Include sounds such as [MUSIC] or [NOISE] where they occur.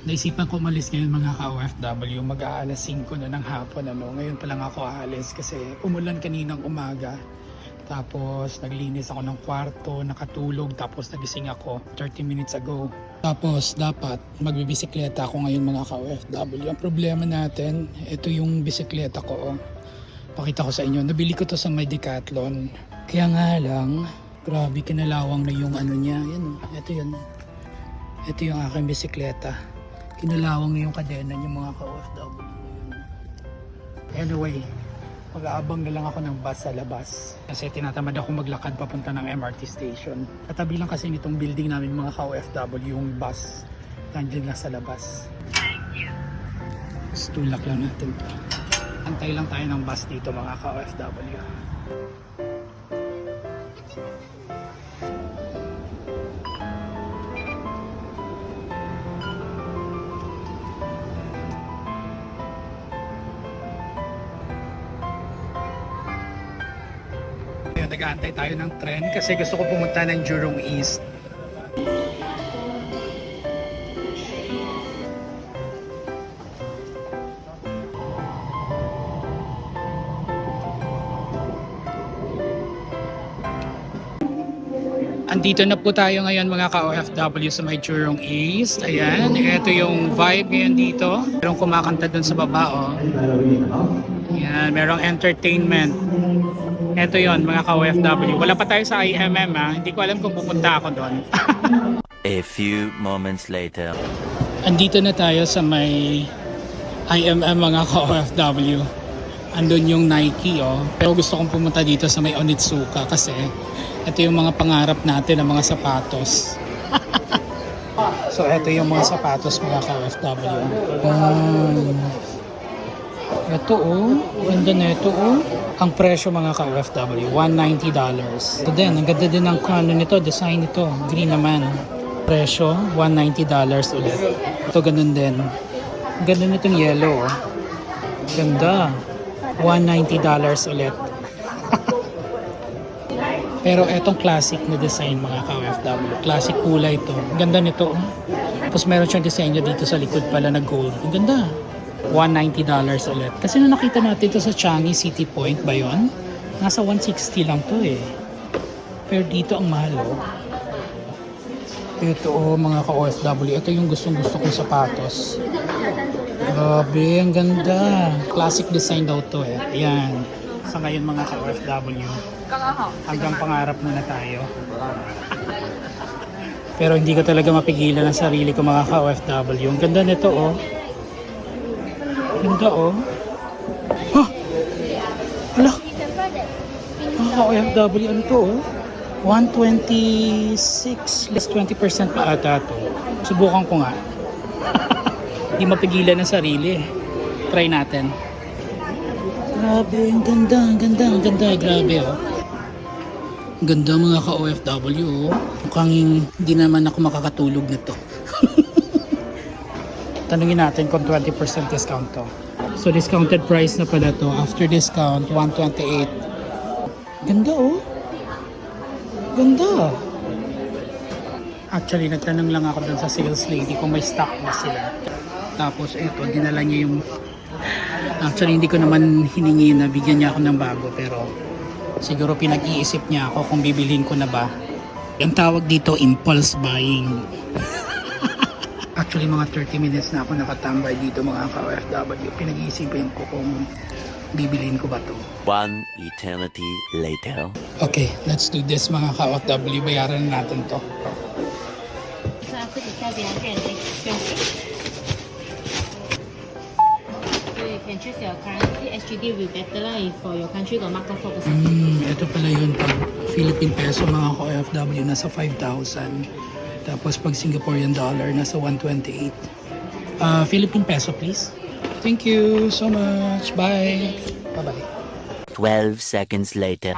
Naisipan ko umalis ngayon mga ka-OFW, mag-aalas 5 na ng hapon. Ano. Ngayon pa lang ako aalis kasi umulan kaninang umaga. Tapos naglinis ako ng kwarto, nakatulog, tapos nagising ako 30 minutes ago. Tapos dapat magbibisikleta ako ngayon mga ka-OFW. Ang problema natin, ito yung bisikleta ko. oh. Pakita ko sa inyo, nabili ko to sa may Decathlon. Kaya nga lang, grabe kinalawang na yung ano niya. Yan, oh. ito yun. Ito yung aking bisikleta. Kinalawang na yung kadena niya mga ka-OFW. Anyway, mag-aabang na lang ako ng bus sa labas. Kasi tinatamad ako maglakad papunta ng MRT station. Katabi lang kasi nitong building namin mga ka-OFW yung bus. Nandiyan lang sa labas. Tapos tulak lang natin to. Antay lang tayo ng bus dito mga ka-OFW. Nag-aantay tayo ng tren kasi gusto ko pumunta ng Jurong East. Andito na po tayo ngayon mga ka-OFW sa may Jurong East. Ayan, ito yung vibe ngayon dito. Merong kumakanta dun sa baba, oh. Ayan, merong entertainment. Ito yon mga ka-OFW. Wala pa tayo sa IMM ha. Hindi ko alam kung pupunta ako doon. [LAUGHS] A few moments later. Andito na tayo sa may IMM mga ka-OFW. Andun yung Nike oh. Pero gusto kong pumunta dito sa may Onitsuka kasi ito yung mga pangarap natin ng mga sapatos. [LAUGHS] so ito yung mga sapatos mga ka-OFW. Um, ito oh, ganda na ito oh. Ang presyo mga ka-OFW, $190. Ito din, ang ganda din ng ano nito, design nito. Green naman. Presyo, $190 ulit. Ito ganun din. Ang ganda nitong yellow oh. Ganda. $190 ulit. [LAUGHS] Pero etong classic na design mga ka-OFW. Classic kulay. Ang ganda nito. oh. Tapos meron siyang disenyo dito sa likod pala na gold. Ang ganda. $190 ulit. Kasi nung nakita natin ito sa Changi City Point ba yun? Nasa 160 lang to eh. Pero dito ang mahal oh. Ito oh mga ka-OFW. Ito yung gustong gusto kong sapatos. Grabe, ang ganda. Classic design daw to eh. Ayan. Sa ngayon mga ka-OFW, hanggang pangarap muna tayo. [LAUGHS] Pero hindi ko talaga mapigilan ang sarili ko mga ka-OFW. Ang ganda nito oh. Ganda oh. Ha! Hala! Mga ka-OFW, ano to oh? 126 less 20% pa ata to. Subukan ko nga. [LAUGHS] Hindi mapigilan ng sarili. Try natin. Grabe, ang ganda, ang ganda, ang ganda, grabe oh. Ganda mga ka-OFW oh. Mukhang hindi naman ako makakatulog nito. [LAUGHS] Tanungin natin kung 20% discount to. So discounted price na pala to. After discount, 128. Ganda oh. Ganda. Actually, nagtanong lang ako dun sa sales lady kung may stock ba sila. Tapos eto, dinala niya yung... Actually, hindi ko naman hiningi na bigyan niya ako ng bago. Pero siguro pinag-iisip niya ako kung bibilhin ko na ba. Ang tawag dito, impulse buying. Actually, mga 30 minutes na ako nakatambay dito mga ka-OFW. Pinag-iisipin ko kung bibilhin ko ba to. One eternity later. Okay, let's do this mga ka-OFW. Bayaran na natin to. Can choose your currency. SGD will be better lah if for your country got marked off 4%. Hmm, ito pala yun. Pag Philippine peso mga ka-OFW, nasa 5,000. Tapos pag Singaporean dollar, nasa 128. Uh, Philippine peso, please. Thank you so much. Bye. Bye-bye. 12 seconds later.